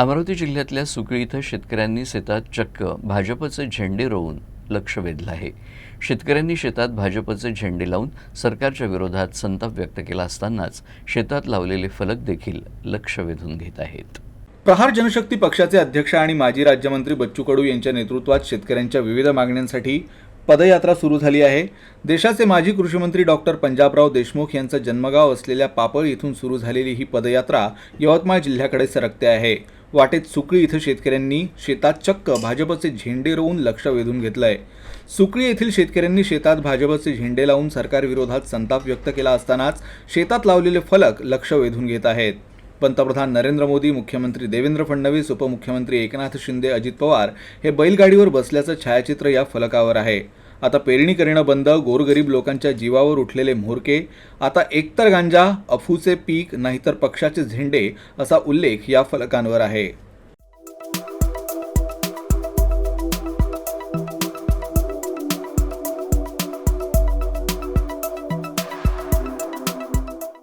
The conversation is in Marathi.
अमरावती जिल्ह्यातल्या सुकळी इथं शेतकऱ्यांनी शेतात चक्क भाजपचे झेंडे रोवून लक्ष वेधलं आहे. शेतकऱ्यांनी शेतात भाजपचे झेंडे लावून सरकारच्या विरोधात संताप व्यक्त केला असतानाच शेतात लावलेले फलक देखील लक्ष वेधून घेत आहेत. प्रहार जनशक्ती पक्षाचे अध्यक्ष आणि माजी राज्यमंत्री बच्चू कडू यांच्या नेतृत्वात शेतकऱ्यांच्या विविध मागण्यांसाठी पदयात्रा सुरू झाली आहे. देशाचे माजी कृषीमंत्री डॉक्टर पंजाबराव देशमुख यांचं जन्मगाव असलेल्या पापळ इथून सुरू झालेली ही पदयात्रा यवतमाळ जिल्ह्याकडे सरकते आहे. वाटेत सुकळी इथं शेतकऱ्यांनी शेतात चक्क भाजपचे झेंडे रोवून लक्ष वेधून घेतलं आहे सुकळी येथील शेतकऱ्यांनी शेतात भाजपचे झेंडे लावून सरकारविरोधात संताप व्यक्त केला असतानाच शेतात लावलेले फलक लक्ष वेधून घेत आहेत. पंतप्रधान नरेंद्र मोदी मुख्यमंत्री देवेंद्र फडणवीस उपमुख्यमंत्री एकनाथ शिंदे अजित पवार हे बैलगाडीवर बसल्याचं छायाचित्र या फलकावर आहे. आता पेरणी करणं बंद गोरगरीब लोकांच्या जीवावर उठलेले म्होरके आता एकतर गांजा अफूचे पीक नाहीतर पक्षाचे झेंडे असा उल्लेख या फलकांवर आहे.